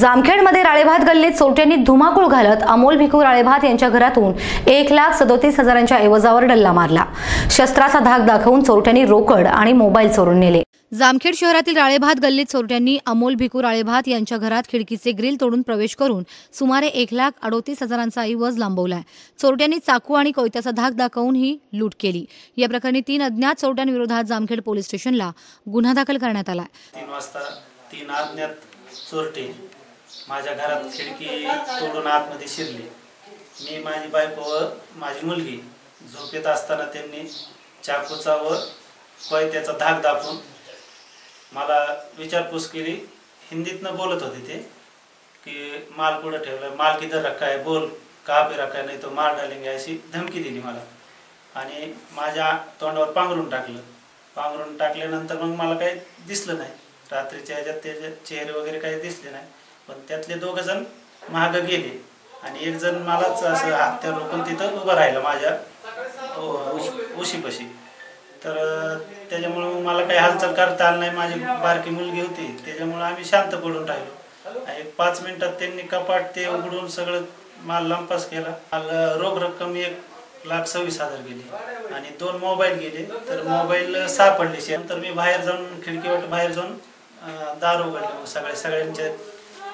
जामखेडमध्ये राळेभात गल्लीत चोरट्यांनी धुमाकूळ घालत अमोल भिकू राळेभात यांच्या घरातून एक लाख सदोतीस हजारांच्या ऐवजावर डल्ला मारला. शस्त्राचा धाक दाखवून चोरट्यांनी रोकड आणि मोबाईल चोरून नेले. जामखेड शहरातील राळेभात गल्लीत चोरट्यांनी अमोल भिकू राळेभात यांच्या घरात खिडकीचे ग्रिल तोडून प्रवेश करून सुमारे एक लाख अडोतीस हजारांचा ऐवज लांबवलाय. चोरट्यांनी चाकू आणि कोयत्याचा धाक दाखवून ही लूट केली. या प्रकरणी तीन अज्ञात चोरट्यांविरोधात जामखेड पोलीस स्टेशनला गुन्हा दाखल करण्यात आला तीन वाजता तीन अज्ञात चोरटे माझ्या घरात खिडकी तोडून आतमध्ये शिरले. मी माझी बायको व माझी मुलगी झोपेत असताना त्यांनी चाकूचा व कोयत्याचा धाक दाखवून मला विचारपूस केली. हिंदीतनं बोलत होते ते की माल कुठं ठेवलं? माल किधर रखा आहे? बोल. का पे रखा नाही तो मार डालेंगे अशी धमकी दिली मला. आणि माझ्या तोंडावर पांघरून टाकलं. पांघरून टाकल्यानंतर मग मला काही दिसलं नाही. रात्रीच्या ह्याच्यात त्याचे चेहरे वगैरे काही दिसले नाही. पण त्यातले दोघं जण मागं गेले. आणि एक जण मलाच असं हत्या रोखून तिथं उभं राहिलं माझ्या उ- उशी- उशीपाशी. तर त्याच्यामुळं मला काही हालचाल करता आली नाही. माझी बारकी मुलगी होती. त्याच्यामुळं आम्ही शांत पडून राहिलो. आणि एक पाच मिनिटात त्यांनी कपाट ते उघडून सगळं माल लंपास केला. माल रोख रक्कम एक लाख सव्वीस हजार गेली. आणि दोन मोबाईल गेले. तर मोबाईल सापडले. नंतर मी बाहेर जाऊन खिडकीवर बाहेर जाऊन दार उघडले. सगळ्या सगळ्यांच्या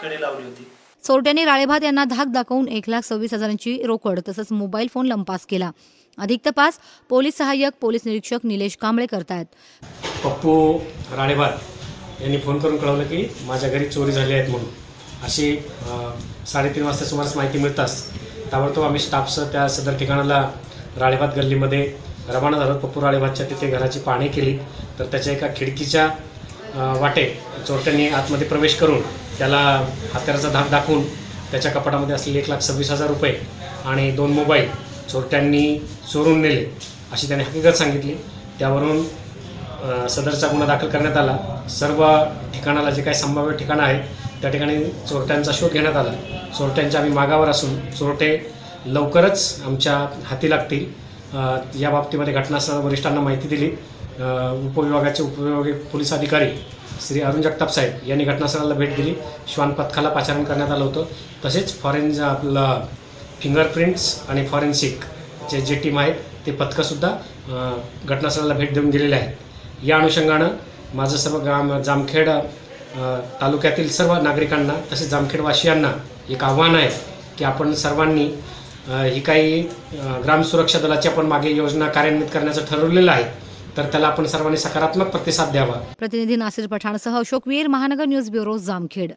कडे लावली होती. चोरट्यांनी राळेभात यांना धाक दाखवून एक लाख सव्वीस हजारांची रोकड तसंच मोबाईल फोन लंपास केला. अधिक तपास पोलीस सहाय्यक पोलीस निरीक्षक निलेश कांबळे करतायत. पप्पू राणेबाद यांनी फोन करून कळवलं की माझ्या घरी चोरी झाली आहेत म्हणून. अशी अ, साडेतीन वाजता सुमारास माहिती मिळताच ताबडतोब आम्ही स्टाफसह त्या सदर ठिकाणाला राळेबाद गल्लीमध्ये रवाना झालो. पप्पू राळेबादच्या तिथे घराची पाहणी केली. तर त्याच्या एका खिडकीच्या अ, वाटे चोरट्यांनी आतमध्ये प्रवेश करून त्याला हत्याराचा धाक दाखवून त्याच्या कपाटामध्ये असलेले एक लाख सव्वीस हजार रुपये आणि दोन मोबाईल चोरट्यांनी चोरून नेले अशी त्याने हकीकत सांगितली. त्यावरून सदरचा गुन्हा दाखल करण्यात आला. सर्व ठिकाणाला जे काही संभाव्य ठिकाणं आहेत त्या ठिकाणी चोरट्यांचा शोध घेण्यात आला. चोरट्यांच्या आम्ही मागावर असून चोरटे लवकरच आमच्या हाती लागतील. या बाबतीमध्ये घटनास्थळ वरिष्ठांना माहिती दिली. उपविभागाचे उपविभागीय पोलीस अधिकारी श्री अरुण जगताप साहेब यांनी घटनास्थळाला भेट दिली. श्वान पथकाला पाचारण करण्यात आलं होतं. तसेच फॉरेन आपलं फिंगरप्रिंट्स आणि फॉरेन्सिकचे जे जे टीम आहेत ते पथकंसुद्धा घटनास्थळाला भेट देऊन गेलेले आहेत. या अनुषंगानं माझं सर्व ग्राम जामखेड तालुक्यातील सर्व नागरिकांना तसेच जामखेडवासियांना एक आव्हान आहे की आपण सर्वांनी ही काही ग्राम सुरक्षा दलाची आपण मागे योजना कार्यान्वित करण्याचं ठरवलेलं आहे. तर त्याला आपण सर्वांनी सकारात्मक प्रतिसाद द्यावा. प्रतिनिधी नासिर पठाणसह अशोक वीर महानगर न्यूज ब्युरो जामखेड.